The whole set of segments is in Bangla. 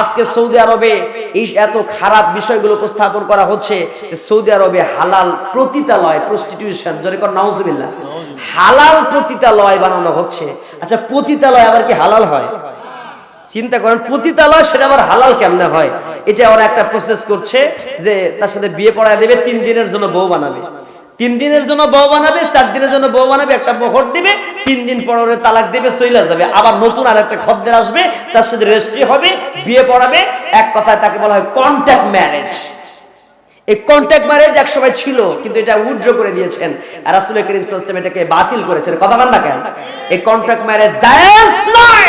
আজকে সৌদি আরবে এই এত খারাপ বিষয়গুলো উপস্থাপন করা হচ্ছে যে সৌদি আরবে হালাল প্রতিতালয় প্রস্টিটিউশন জোরে কর, নাউজুবিল্লাহ। হালাল প্রতিতালয় বানানো হচ্ছে। আচ্ছা পতিতালয় আবার কি হালাল হয়? চিন্তা করেন পতিতালয় সেটা আবার হালাল কেমনে হয়? এটা ওরা একটা প্রসেস করছে যে তার সাথে বিয়ে পড়ায় দেবে, তিন দিনের জন্য বউ বানাবে। তিন দিনের জন্য বউ বানাবে, চার দিনের জন্য বউ বানাবে, একটা মোহর দিবে, তিন দিন পর তালাক দেবে সইলা যাবে। আবার নতুন আর একটা খদ্দের আসবে, তার সাথে রেজিস্ট্রি হবে, বিয়ে পড়াবে। এক কথায় তাকে বলা হয় কন্ট্যাক্ট ম্যারেজ এই কন্ট্যাক্ট ম্যারেজ এক সময় ছিল, কিন্তু এটা উইথড্র করে দিয়েছেন। আর রাসূল করিম আলাইহি এটাকে বাতিল করেছেন। কথা বল না কেন? এই কন্ট্রাক্ট ম্যারেজ জায়েজ নয়।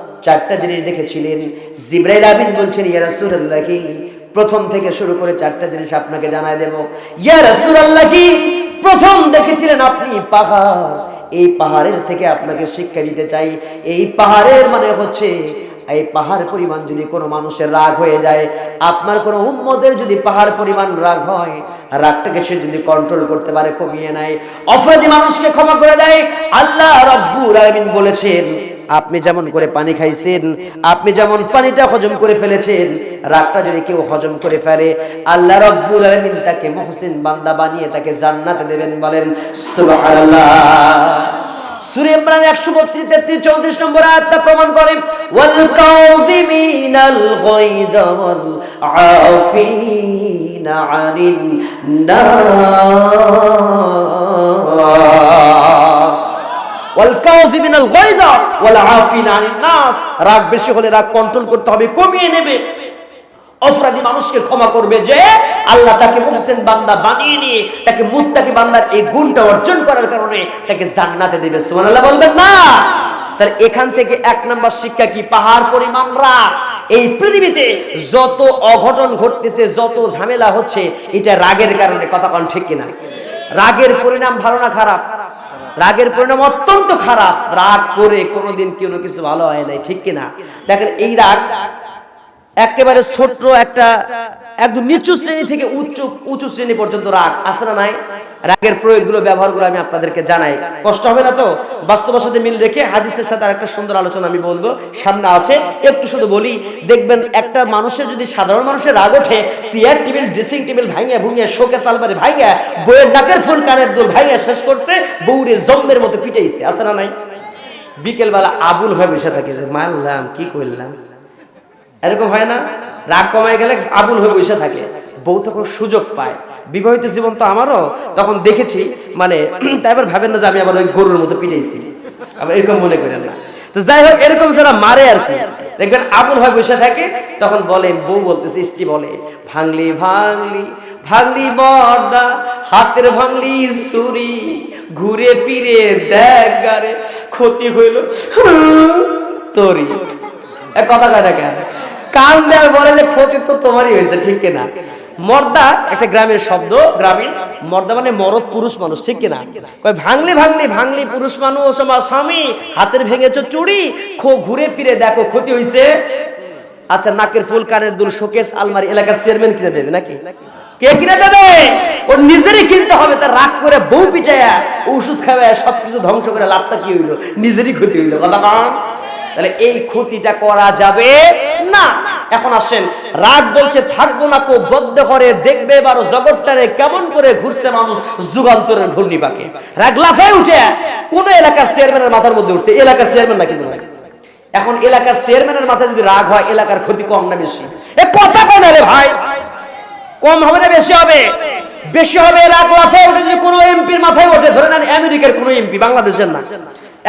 চারটা জিনিস দেখেছিলেন। জিব্রাইল আমিন বলছেন, ইয়া রাসূলুল্লাহ কি, প্রথম থেকে শুরু করে চারটা জিনিস আপনাকে জানাই দেব। ইয়া রাসূলুল্লাহ কি, প্রথম দেখেছিলেন আপনি পাহাড়। এই পাহাড়ের থেকে আপনাকে শিক্ষা দিতে চাই। এই পাহাড়ের মানে হচ্ছে, এই পাহাড় পরিমাণ যদি কোনো মানুষের রাগ হয়ে যায়, আপনার কোনো উম্মদের যদি পাহাড় পরিমাণ রাগ হয়, রাগটাকে সে যদি কন্ট্রোল করতে পারে, কমিয়ে নেয়। অপরাধী মানুষকে ক্ষমা করে দেয়। আল্লাহ রব্বুর আলামিন বলেছেন আপনি যেমন করে পানি খাইছেন, আপনি যেমন পানিটা হজম করে ফেলেছেন, রাগটা যদি কেউ হজম করে ফেলে, আল্লাহ রব্বুল আলামিন তাকে মুহসিন বান্দা বানিয়ে তাকে জান্নাতে দেবেন বলেন, সুবহানাল্লাহ। সূরা ইমরান 132 33 34 নম্বর আয়াতটা প্রমাণ করে, ওয়াল কাযিমিনাল গায়যা ওয়াল আফিনা আনিন নাস রাগ বেশি হলে রাগ কন্ট্রোল করতে হবে, কমিয়ে নেবে। অপরাধী মানুষকে ক্ষমা করবে যে আল্লাহ তাকে বান্দা বানিয়ে নিয়ে, তাকে বান্দার এই গুণটা অর্জন করার কারণে তাকে জান্নাতে দেবে। বলবেন না? তাহলে এখান থেকে এক নাম্বার শিক্ষা কি? পাহাড় পরিমাণ রাগ। এই পৃথিবীতে যত অঘটন ঘটতেছে, যত ঝামেলা হচ্ছে, এটা রাগের কারণে। কথা কন ঠিক কিনা? রাগের পরিণাম ভালো না খারাপ? রাগের পরিণাম অত্যন্ত খারাপ। রাগ করে কোনোদিন কোনো কিছু ভালো হয় নাই, ঠিক কিনা? দেখেন, এই রাগ একেবারে ছোট্ট একটা, একদম নিচু শ্রেণি থেকে উচ্চ, উঁচু শ্রেণি পর্যন্ত রাগ, আছে না নাই? রাগের প্রয়োগগুলো, ব্যবহারগুলো আমি আপনাদেরকে জানাই। কষ্ট হবে না তো? বাস্তবের সাথে মিল রেখে হাদিসের সাথে একটা সুন্দর আলোচনা আমি বলব। সামনে আছে, একটু শুধু বলি, দেখবেন একটা মানুষের যদি সাধারণ মানুষের রাগ ওঠে, চেয়ার টেবিল, ড্রেসিং টেবিল ভাঙিয়া ভুঙিয়া শোকে সালবারে ভাঙিয়া বইয়ের নাকের ফুল কানের দুল ভাঙিয়া শেষ করছে, বউরে জম্মের মতো পিটাইছে, আছে না নাই? বিকেলবেলা আবুল হয়ে বসে থাকে যে, মারলাম, কি করলাম? এরকম হয় না? রাগ কমায় গেলে আবুল হয়ে বসে থাকে। বউ তখন সুযোগ পায়। বিবাহিত জীবন তো আমারও। তখন দেখেছি মানে তাই আবার ভাবেন না যে আমি আবার ওই গরুর মতো পিটাইছি। আবার এরকম মনে করেন না। তো যাই হোক, এরকম যারা মারে আর কি। দেখবেন আবুল হয়ে বসে থাকে, তখন বলে, বউ বলতেছে, স্ত্রী বলে, ভাঙলি ভাঙলি ভাঙলি বর্দা হাতের ভাঙলি সুরি ঘুরে ফিরে দেখ গারে, ক্ষতি হইল তরি এ কথা কয় না কেন? কান দেওয়ার বলে যে ক্ষতি তো তোমারই হয়েছে, ঠিক কিনা? মর্দা একটা গ্রামের শব্দ, গ্রামীণ। মর্দা মানে মরদ পুরুষ মানুষ, ঠিক কিনা? কয় ভাঙলি ভাঙলি ভাঙলি পুরুষ মানুষ, আমার স্বামী, হাতের ভেঙেছ চুড়ি, খো ঘুরে ফিরে দেখো ক্ষতি হয়েছে আচ্ছা নাকের ফুল, কানের দুল, শোকেস, আলমারি, এলাকার চেয়ারম্যান কিনে দেবে নাকি? কে কিনে দেবে? ওর নিজেরই কিনতে হবে, তার রাগ করে বউ পিটায়া ওষুধ খাওয়ায় সবকিছু ধ্বংস করে লাভটা কি হইল? নিজেরই ক্ষতি হইল, কথা কারণ তাহলে এই ক্ষতিটা করা যাবে না। এখন আসেন, রাগ বলছে, থাকব না কো, বদ্ধ করে দেখবে এবার জগৎটারে কেমন করে ঘুরছে মানুষ, যুগান্তরের ঘূর্ণি পাকে রাগ লাফে উঠে, কোন এলাকার চেয়ারম্যানের মাথার মধ্যে উঠছে, এলাকার চেয়ারম্যান না কিন্তু এখন এলাকার চেয়ারম্যানের মাথায় যদি রাগ হয়, এলাকার ক্ষতি কম না বেশি? এ কথা না রে ভাই। কম হবে না বেশি হবে? বেশি হবে রাগ লাফে উঠে যদি কোনো এমপির মাথায় ওঠে, ধরে নেন আমেরিকার কোনো এমপি, বাংলাদেশের না।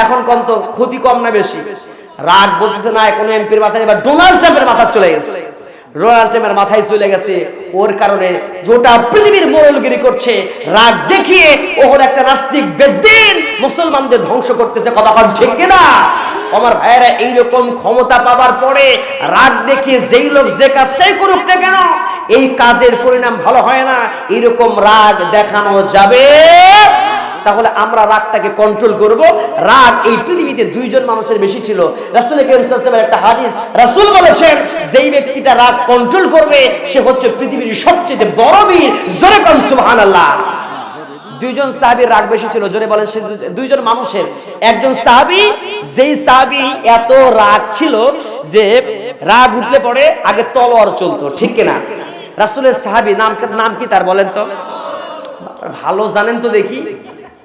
এখন কম তো ক্ষতি কম না বেশি? রাগ বলতেছে না, কোনো এমপির মাথায় এবার ডোনাল্ড ট্রাম্পের মাথা চলে গেছে। ডোনাল্ড ট্রাম্পের মাথায় চলে গেছে। ওর কারণে গোটা পৃথিবীর মোড়লগিরি করছে। রাগ দেখিয়ে ওর একটা নাস্তিক বেদিন মুসলমানদের ধ্বংস করতেছে কন ঠিক কিনা? আমার ভাইয়েরা, এইরকম ক্ষমতা পাবার পরে রাগ দেখিয়ে যেই লোক যে কাজটাই করুক না কেন, এই কাজের পরিণাম ভালো হয় না। এরকম রাগ দেখানো যাবে তাহলে আমরা রাগটাকে কন্ট্রোল করব। রাগ এই পৃথিবীতে দুইজন মানুষের বেশি ছিল। রাসূল একটা হাদিস রাসূল বলেছেন, যেই ব্যক্তিটা রাগ কন্ট্রোল করবে, সে হচ্ছে পৃথিবীর সবচেয়ে বড় বীর। জোরে কোন সুবহানাল্লাহ। দুইজন সাহাবীর রাগ বেশি ছিল, জোরে বলেন দুইজন মানুষের। একজন সাহাবী, যেই সাহাবী এত রাগ ছিল যে রাগ উঠলে পরে আগে তলোয়ার চলতো, ঠিক কিনা? রাসূলের সাহাবী নাম নাম কি তার বলেন তো? ভালো জানেন তো দেখি।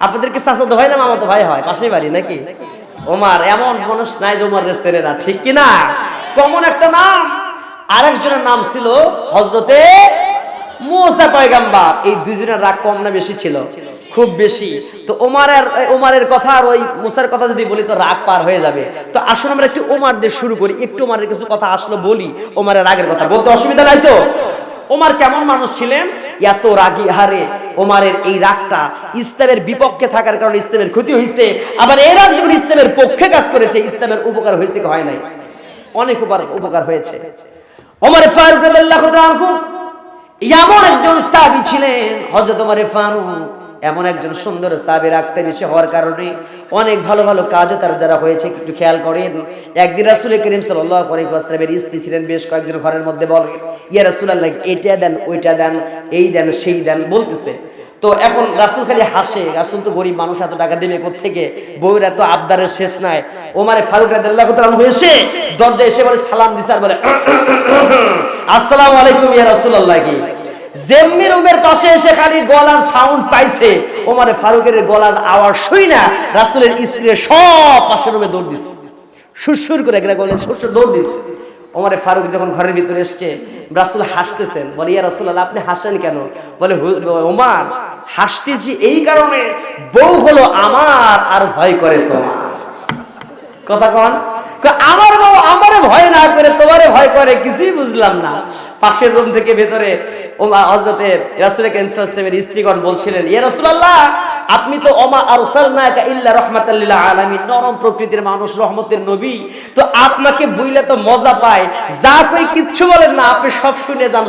আপনাদেরকে চাচাতো ভাই না মামাতো ভাই হয়, পাশেই বাড়ি নাকি? ওমার, এমন মানুষ নাই যে ওমার রেস্তেরে না, ঠিক কি না কমন একটা নাম। আরেকজনের নাম ছিল হজরতে মুসা পয়গাম্বার। এই দুইজনের রাগ কম না বেশি ছিল? খুব বেশি। তো ওমারের ওমারের কথা আর ওই মুসার কথা যদি বলি, তো রাগ পার হয়ে যাবে। তো আসুন আমরা একটু ওমার দিয়ে শুরু করি। একটু ওমারের কিছু কথা আসলো বলি, ওমারের রাগের কথা। বলতে অসুবিধা নাই তো? ওমার কেমন মানুষ ছিলেন? এত রাগি হারে ওমারের এই রাগটা ইসলামের বিপক্ষে থাকার কারণে ইসলামের ক্ষতি হয়েছে আবার এই রাগ যখন ইসলামের পক্ষে কাজ করেছে, ইসলামের উপকার হয়েছে কি হয় নাই? অনেক উপকার উপকার হয়েছে। ওমর ফারুক রাদিয়াল্লাহু এমন একজন সাহাবী ছিলেন, হযরত ওমর ফারুক। এমন একজন সুন্দর সাহাবী রাখতে বেশি হওয়ার কারণে অনেক ভালো ভালো কাজও তার যারা হয়েছে, একটু খেয়াল করেন। একদিন রাসূল করিম সাল্লাল্লাহু স্ত্রী ছিলেন, বেশ কয়েকজন ঘরের মধ্যে বলেন, ইয়া রাসূলুল্লাহ, এটা দেন, ওইটা দেন, এই দেন, সেই দেন, বলতেছে। তো এখন রাসুল খালি হাসে, রাসুল তো গরিব মানুষ, এত টাকা দেবে থেকে বউয়ের এত আবদারের শেষ নাই। ওমারে ফারুক তাআলা আনহু এসে দরজায় এসে বলে সালাম দিছে আর বলে, আসসালামু আলাইকুম ইয়া রাসূলুল্লাহ কি? যেমনি রুমের পাশে এসে খালি গলার সাউন্ড পাইছে, ওমারে ফারুকের গলার আওয়াজ শুই না, রাসূলের স্ত্রী সব পাশের রুমে দৌড় দিছে। সুরসুর করে একটা গলে সুরসুর দৌড় দিছে। ওমারে ফারুক যখন ঘরের ভিতরে এসছে, রাসূল হাসতেছেন, বলে, ইয়া রাসূলুল্লাহ, আপনি হাসেন কেন? বলে ওমর, হাসতেছি এই কারণে, বউ হলো আমার আর ভয় করে তোমার। কথা কন? আমার বউ আমারে ভয় না করে, তোমারে ভয় করে, কিছুই বুঝলাম না। পাশের রুম থেকে ভেতরে স্ত্রীগণ বলছিলেন আপনি তো ওমা ইল্লা নরম প্রকৃতির মানুষ, রহমতের নবী। তো আপনাকে তো মজা পায়। যা কই কিচ্ছু বলেন না, আপনি সব শুনে যান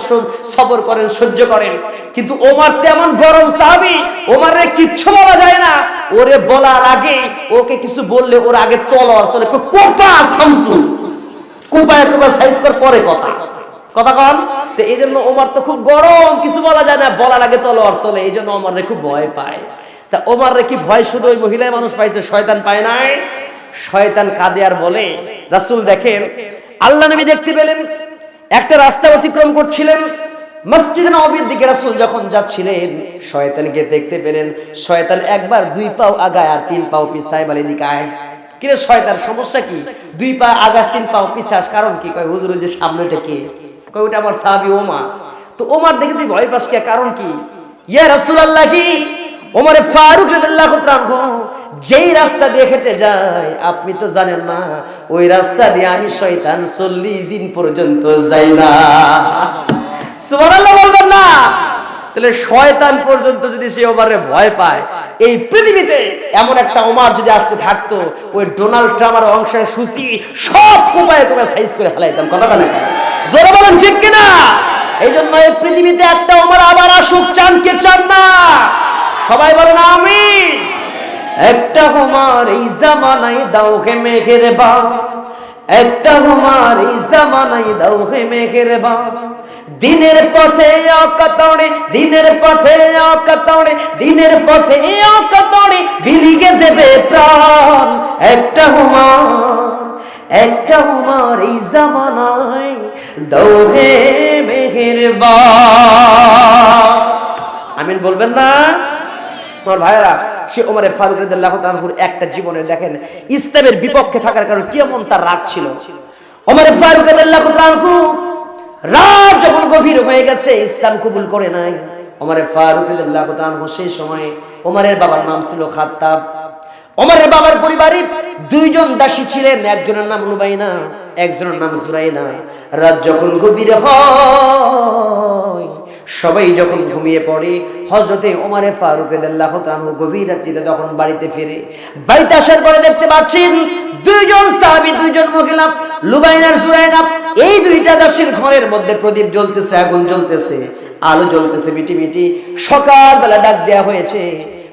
সবর করেন, সহ্য করেন। কিন্তু ওমার তেমন গরম সাহাবী, ওমারে কিচ্ছু বলা যায় না। ওরে বলার আগে ওকে কিছু বললে ওর আগে তলোয়ার চলে। কোপা শামসু কোপায় কোপা সাইজ পরে কথা। তো এই জন্য ওমার তো খুব গরম, কিছু বলা যায় না তলোয়ার চলে, এই জন্য ওমারে খুব ভয় পায়। তা ওমারে কি ভয় শুধু ওই মহিলায় মানুষ পাইছে, শয়তান পায় নাই? শয়তান কাঁদে আর বলে, রাসূল দেখেন, আল্লাহ নবী দেখতে পেলেন, একটা রাস্তা অতিক্রম করছিলেন, মসজিদ নবীর দিকে রাসূল যখন যাচ্ছিলেন শয়তানকে দেখতে পেলেন, শয়তান একবার দুই পাও আগায় আর তিন পাও পিছায় বলে দিকায় কিরে শয়তান, সমস্যা কি? দুই পা আগাস, তিন পাও পিছাস, কারণ কি? কয়, হুজুর যে সামনেটা কে? কয়, ওটা আমার সাহাবী ওমা। তো ওমার দেখে তুই ভয় পাস কে? কারণ কি? ইয়া রাসূলুল্লাহ কি ওমরে ফারুক রাদিয়াল্লাহু তাআলা যেই রাস্তা দিয়ে হেঁটে যায়, আপনি তো জানেন না, ওই রাস্তা দিয়ে আমি শয়তান চল্লিশ দিন পর্যন্ত যাই না। সুবহানাল্লাহ বলবেন না। তাহলে শয়তান পর্যন্ত যদি সে ওমারে ভয় পায়, এই পৃথিবীতে এমন একটা ওমার যদি আজকে থাকতো, ওই ডোনাল্ড ট্রাম্পের অংশের সুচি সব কোপায় কোপায় সাইজ করে ফেলাইতাম। কথাটা না জোরে বলেন, ঠিক কিনা? এই জন্য এই পৃথিবীতে একটা ওমার আবার আসুক, চান কে চান না? সবাই বলেন আমি একটা হোমার এই জামানায় দাও হে মেঘের বা একটা হোমার এই জামানায় দাও হে মেঘের বা দিনের পথে অকতড়ে দিনের পথে অকতড়ে দিনের পথে অকতড়ে বিলিগে দেবে প্রাণ। একটা হুমার একটা হুমার এই জামানায় দাও হে মেঘের আমিন বলবেন না? আমার ভাইয়েরা, সে ওমরে ফারুক তাআলার একটা জীবনে দেখেন, ইসলামের বিপক্ষে থাকার কারণে কেমন তার রাগ ছিল? ওমরে ফারুক রাদিয়াল্লাহু তাআলা রাত যখন গভীর হয়ে গেছে, ইসলাম কবুল করে নাই। ওমরে ফারুক রাদিয়াল্লাহু সেই সময় ওমরের বাবার নাম ছিল খাত্তাব। ওমরের বাবার পরিবারে দুইজন দাসী ছিলেন, একজনের নাম লুবাইনা একজনের নাম সুরাইনা রাত যখন গভীর হয়, সবাই যখন ঘুমিয়ে পড়ে হজরতে ওমারে ফারুক রাদিয়াল্লাহু তাআলা গভীর রাত্রিতে যখন বাড়িতে ফিরে। বাড়িতে আসার পরে দেখতে পাচ্ছেন দুইজন সাহাবী, দুইজন মহিলা লুবাইনার সুরাইনা এই দুইটা দাসীর ঘরের মধ্যে প্রদীপ জ্বলতেছে, আগুন জ্বলতেছে, আলো জ্বলতেছে মিটি মিটি সকালবেলা ডাক দেয়া হয়েছে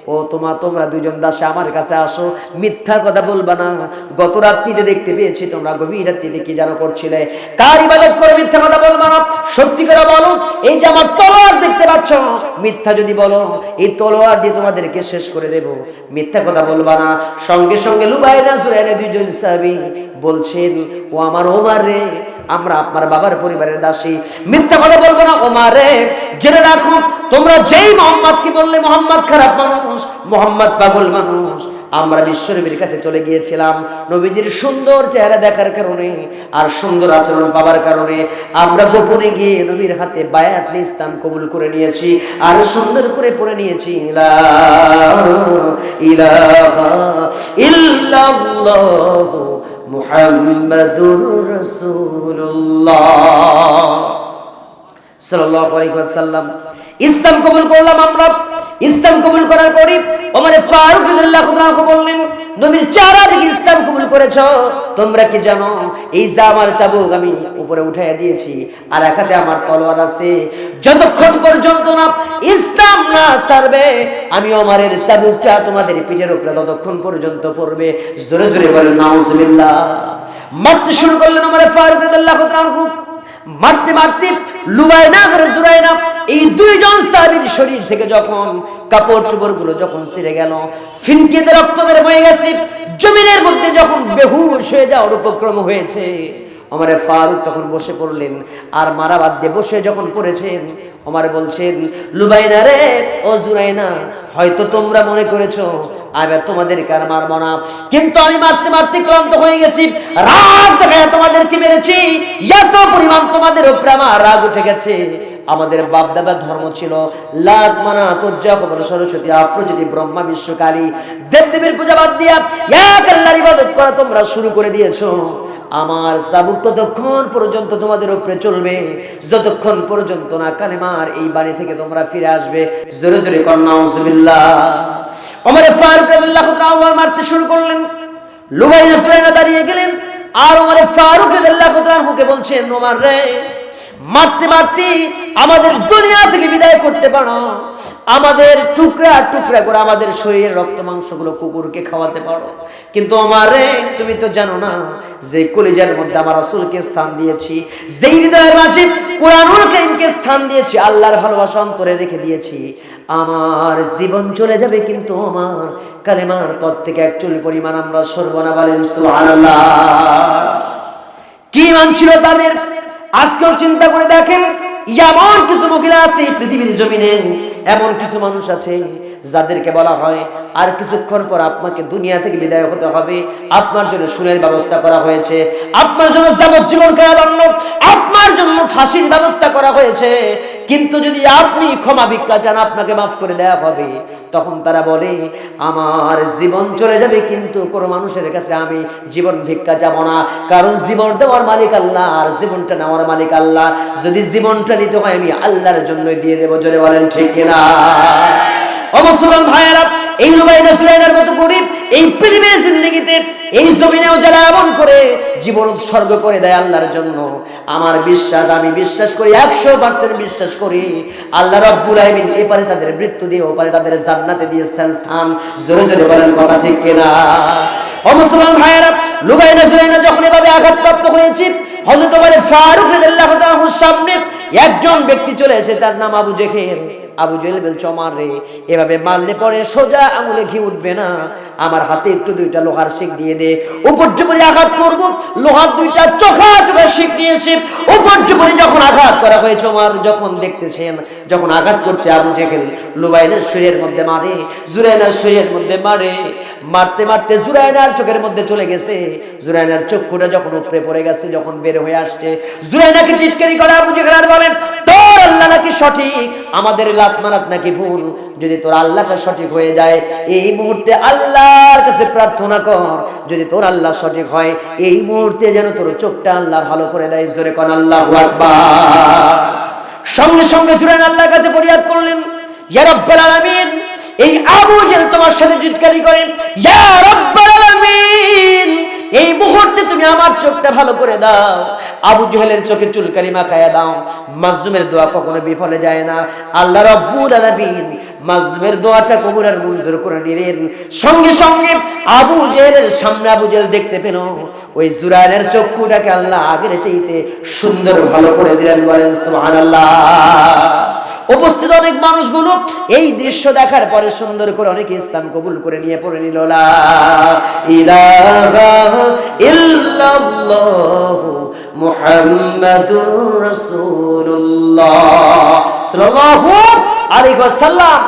ও তোমা, তোমরা দুজন দাসে আমার কাছে আসো। মিথ্যা কথা বলবা না। গত রাত্রিতে দেখতে পেয়েছি তোমরা, গভীর রাত্রিতে কি যেন করছিলে। কার ইবাদত করে, মিথ্যা কথা বলবা না। সত্যি করে বলো, এই যে আমার তলোয়ার দেখতে পাচ্ছ, মিথ্যা যদি বলো, এই তলোয়ার দিয়ে তোমাদেরকে শেষ করে দেব। মিথ্যা কথা বলবা না। সঙ্গে সঙ্গে লুবাইনা সুরাইনা দুইজন সাহাবী বলছেন, ও আমার ওমার রে আমরা আপনার বাবার পরিবারের দাসী। মিথ্যা কথা বলব না ওমার জেনে রাখো, তোমরা যেই মোহাম্মদকে বললে মোহাম্মদ খারাপ মানুষ, মোহাম্মদ পাগল মানুষ। আমরা বিশ্বনবীর কাছে চলে গিয়েছিলাম, নবীজির সুন্দর চেহারা দেখার কারণে আর সুন্দর আচরণ পাবার কারণে। আমরা গোপনে গিয়ে নবীর হাতে বায়াত ইসলাম কবুল করে নিয়েছি, আর সুন্দর করে পড়ে নিয়েছি ইলাহা ইল্লাল্লাহ মুহাম্মাদুর রাসূলুল্লাহ। সাল্লাল্লাহু আলাইহি ওয়াসাল্লাম। ইসলাম কবুল করলাম আমরা। ইসলাম কবুল করার পরে ওমর ফারুক রাদিয়াল্লাহু আনহু বললেন নবীর চারা দিকে ইসলাম কবুল করেছ। তোমরা কি জানো, এই যে আমার চাবুক আমি উপরে উঠাইয়া দিয়েছি, আর এক হাতে আমার তলোয়ার আছে। যতক্ষণ পর্যন্ত না ইসলাম না সারবে আমি ওমরের চাবুকটা তোমাদের পিঠের উপরে ততক্ষণ পর্যন্ত পড়বে। জোরে জোরে বলেন, নাউজুবিল্লাহ। মারতে শুরু করলেন আমার ফারুক রাদিয়াল্লাহু তাআলা মারতে মারতে লুবাইনা আর জুরাইনা এই দুইজন সাহাবীর শরীর থেকে যখন কাপড় চোপড়গুলো যখন ছিঁড়ে গেল, ফিনকিতে রক্ত বের হয়ে গেছে, জমিনের মধ্যে যখন বেহুশ হয়ে যাওয়ার উপক্রম হয়েছে আমারে ফারুক তখন বসে পড়লেন, আর মারা বাদ দিয়ে বসে যখন পড়েছেন আমার বলছেন, লুবাইনা রে, ও জুরাইনা, হয়তো তোমরা মনে করেছ, এবার তোমাদের কার মারব না। কিন্তু আমি মারতে মারতে ক্লান্ত হয়ে গেছি, রাগ দেখায় তোমাদেরকে মেরেছি, এত পরিমাণ তোমাদের উপরে আমার রাগ উঠে গেছে। আমাদের বাপ দাদার ধর্ম ছিল। লাত মানা তোজ্জা খবর সরস্বতী আফ্রোজ্যোতি ব্রহ্মা বিশ্বকালী। দেব দেবীর পূজা বাদ দিয়া এক আল্লাহর ইবাদত করা তোমরা শুরু করে দিয়েছ। আমার সাবুক ততক্ষণ পর্যন্ত তোমাদের উপরে চলবে। যতক্ষণ পর্যন্ত না কালেমার এই বাড়ি থেকে তোমরা ফিরে আসবে। জোরে জোরে কন্যা ওমরে ফারুক রাদিয়াল্লাহু তাআলা মারতে শুরু করলেন। লুবাই রাসূলুল্লাহ দাঁড়িয়ে গেলেন। আর ওমরে ফারুক রাদিয়াল্লাহু তাআলাকে বলছেন, ওমর রে মারতে মারতে আমাদের দুনিয়া থেকে বিদায় করতে পারো। আমাদের টুকরা টুকরা করে আমাদের শরীরের রক্ত মাংসগুলো কুকুরকে খাওয়াতে পারো। কিন্তু আমারে, তুমি তো জানো না যে কলিজার মধ্যে আমার রাসূলকে স্থান দিয়েছি, যেই হৃদয়ের মাঝে কোরআনুল কারীমকে স্থান দিয়েছি, আল্লাহর ভালোবাসা অন্তরে রেখে দিয়েছি, আমার জীবন চলে যাবে কিন্তু আমার কালেমার পথ থেকে একচুয়ালি পরিমাণ আমরা সর্বনা বলেন কি মান ছিল তাদের? আজকেও চিন্তা করে দেখেন, এমন কিছু মহিলা আছে পৃথিবীর জমিনে, এমন কিছু মানুষ আছে যাদেরকে বলা হয়, আর কিছুক্ষণ পর আপনাকে দুনিয়া থেকে বিদায় হতে হবে। আপনার জন্য সুরের ব্যবস্থা করা হয়েছে। আপনার জন্য যাবজ্জীবন কারাদণ্ড। ফাঁসির ব্যবস্থা করা হয়েছে, কিন্তু যদি আপনি ক্ষমা ভিক্ষা চান, আপনাকে মাফ করে দেওয়া হবে। তখন তারা বলে, আমার জীবন চলে যাবে, কিন্তু কোনো মানুষের কাছে আমি জীবন ভিক্ষা যাব না। কারণ জীবন দেওয়ার মালিক আল্লাহ, আর জীবনটা নেওয়ার মালিক আল্লাহ। যদি জীবনটা দিতে হয়, আমি আল্লাহর জন্য দিয়ে দেবো। জোরে বলেন, ঠিক কিনা? অবশ্য ভাইয়েরা, এই রুবাইনা সুলাইনার মতো গরিব এই পৃথিবীর জিন্দগিতে এই জমিনেও যারা এমন করে, জীবন উৎসর্গ করে দেয় আল্লাহর জন্য। আমার বিশ্বাস, আমি বিশ্বাস করি, একশো পার্সেন্ট বিশ্বাস করি, আল্লাহ রব্বুল আলমিন এপারে তাদের মৃত্যু দিয়ে ওপারে তাদের জান্নাতে দিয়ে স্থান স্থান, জোরে জোরে বলেন কথা ঠিক কিনা? ও মুসলমান ভাইয়েরা, লুবাইনা সুলাইনা যখন এভাবে আঘাতপ্রাপ্ত হয়েছে, হযরত ওমর ফারুক রাদিয়াল্লাহু তাআলার সামনে একজন ব্যক্তি চলে এসে তার নাম আবু জেহেল। আবু জেহেল বলছে চমার রে, এভাবে মারলে পরে সোজা আঙুলে ঘি উঠবে না। আমার হাতে একটু দুইটা লোহার শিক দিয়ে দে। উপর জুপরি আঘাত করব, লোহার দুইটা চোখা চোখা শিক উপর জুপরি যখন আঘাত করা হয়েছে আমার যখন দেখতেছেন, যখন আঘাত করছে আবু জেহেল, লুবাইনের শরীরের মধ্যে মারে, জুরাইনার শরীরের মধ্যে মারে। মারতে মারতে জুরাইনার চোখের মধ্যে চলে গেছে। জুরাইনার চক্ষুটা যখন উপরে পড়ে গেছে, যখন বের হয়ে আসছে, জুরাইনাকে টিটকারি করে আবু জেহেল আর বলেন আল্লাহ নাকি সঠিক? আমাদের লাত মারাত নাকি ভুল? যদি তোর আল্লাহটা সঠিক হয়ে যায়, এই মুহূর্তে আল্লাহর কাছে প্রার্থনা কর। যদি তোর আল্লাহ সঠিক হয়, এই মুহূর্তে যেন তোর চোখটা আল্লাহ ভালো করে দেয়। জোরে কন, আল্লাহ সঙ্গে সঙ্গে জুরাইন আল্লাহর কাছে ফরিয়াদ করলেন, ইয়া রাব্বাল এই আবু জেহেল তোমার সাথে টিটকারি করেন। ইয়া রাব্বাল এই মুহূর্তে তুমি আমার চোখটা ভালো করে দাও। আবু জহেলের চোখে চুলকালি মাখায়া দাও। মাজলুমের দোয়া কখনো বিফলে যায় না। আল্লাহ রব্বুল আলামিন মাজলুমের দোয়াটা কবুল আর মঞ্জুর করে নিলেন। সঙ্গে সঙ্গে আবু জেহেলের সামনে আবু জেহেল দেখতে পেল, ওই জুরায়ের চক্ষুটাকে আল্লাহ আগের চাইতে সুন্দর ভালো করে দিলেন বলেন, সুবহানাল্লাহ। উপস্থিত অনেক মানুষগুলো এই দৃশ্য দেখার পরে সুন্দর করে অনেকে ইসলাম কবুল করে নিয়ে পড়ে নিল, লা ইলাহা ইল্লাল্লাহ। মুহাম্মাদুর রাসূলুল্লাহ সাল্লাল্লাহু আলাইহি ওয়াসাল্লাম।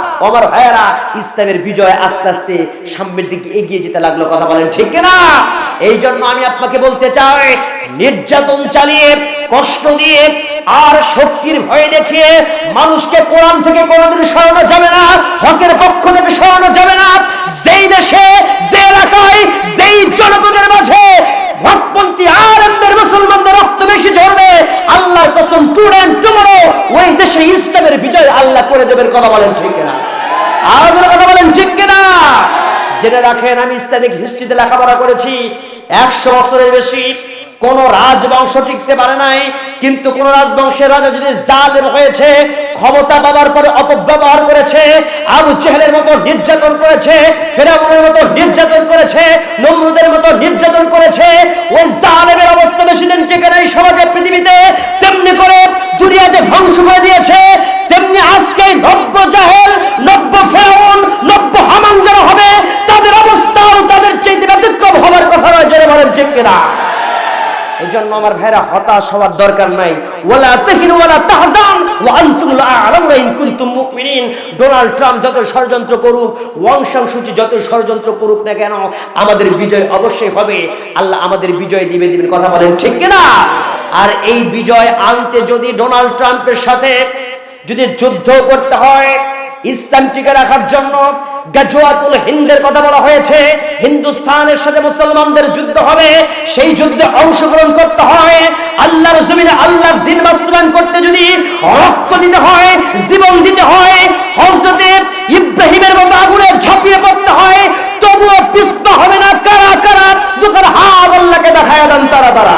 ইসলামের বিজয় আস্তে আস্তে সামনের দিকে এগিয়ে যেতে লাগল, কথা বলেন ঠিক না এই জন্য আমি আপনাকে বলতে চাই, নির্যাতন চালিয়ে, কষ্ট দিয়ে আর শক্তির ভয় দেখিয়ে মানুষকে কোরআন থেকে কোনোদিন সরানো যাবে না, হকের পক্ষ থেকে সরানো যাবে না। যেই দেশে যে এলাকায়, যেই জনপদের মাঝে হকপন্থী আলেমদের মুসলমানদের রক্ত বেশি ঝরবে আল্লাহর কসম টুডেন টুমরো ওই দেশে ইসলামের বিজয় আল্লাহ করে দেবেন কথা বলেন ঠিক না আমাদের কথা বলেন ঠিক কিনা? জেনে রাখেন, আমি ইসলামিক হিস্ট্রিতে লেখাপড়া করেছি, একশো বছরের বেশি। কোন রাজবংশ টিকতে পারে নাই, কিন্তু কোন রাজবংশের রাজা যদি জালেম হয়েছে, ক্ষমতা পাবার পরে অপব্যবহার করেছে, আবু চেহেলের মতো নির্যাতন করেছে, ফেরাউনের মতো নির্যাতন করেছে, নমরুদের মতো নির্যাতন করেছে, ওই জালেমের অবস্থা বেশি দিন টিকে নাই সমাজে, পৃথিবীতে। আমার ভাইরা হতাশ হওয়ার দরকার নাই। ওয়ালা তাহিনু ওয়ালা তাহজান, ওয়া আনতুম লা আ'লামুনা ইন কুনতুম মুমিনিন। ডোনাল্ড ট্রাম্প যত ষড়যন্ত্র করুক ওয়াং সাং সূচি যত ষড়যন্ত্র করুক না কেন, আমাদের বিজয় অবশ্যই হবে। আল্লাহ আমাদের বিজয় দিবে, দিবেন কথা বলেন ঠিক কিনা? আর এই বিজয় আনতে যদি ডোনাল্ড ট্রাম্পের সাথে যদি যুদ্ধ করতে হয়, ইসলাম টিকে রাখার জন্য গাজওয়াতুল হিন্দের কথা বলা হয়েছে। হিন্দুস্তানের সাথে মুসলমানদের যুদ্ধ হবে। সেই যুদ্ধে অংশগ্রহণ করতে হয়। আল্লাহর জমিনে আল্লাহর দিন বাস্তবায়ন করতে যদি রক্ত দিতে হয়, জীবন দিতে হয় হযরতে ইব্রাহিমের মতো আগুনে ঝাঁপিয়ে পড়তে হয়, তবুও পিছপা হবে না। কারা কারা? দুকার হাত আল্লাহকে দেখায় দেন তারা তারা।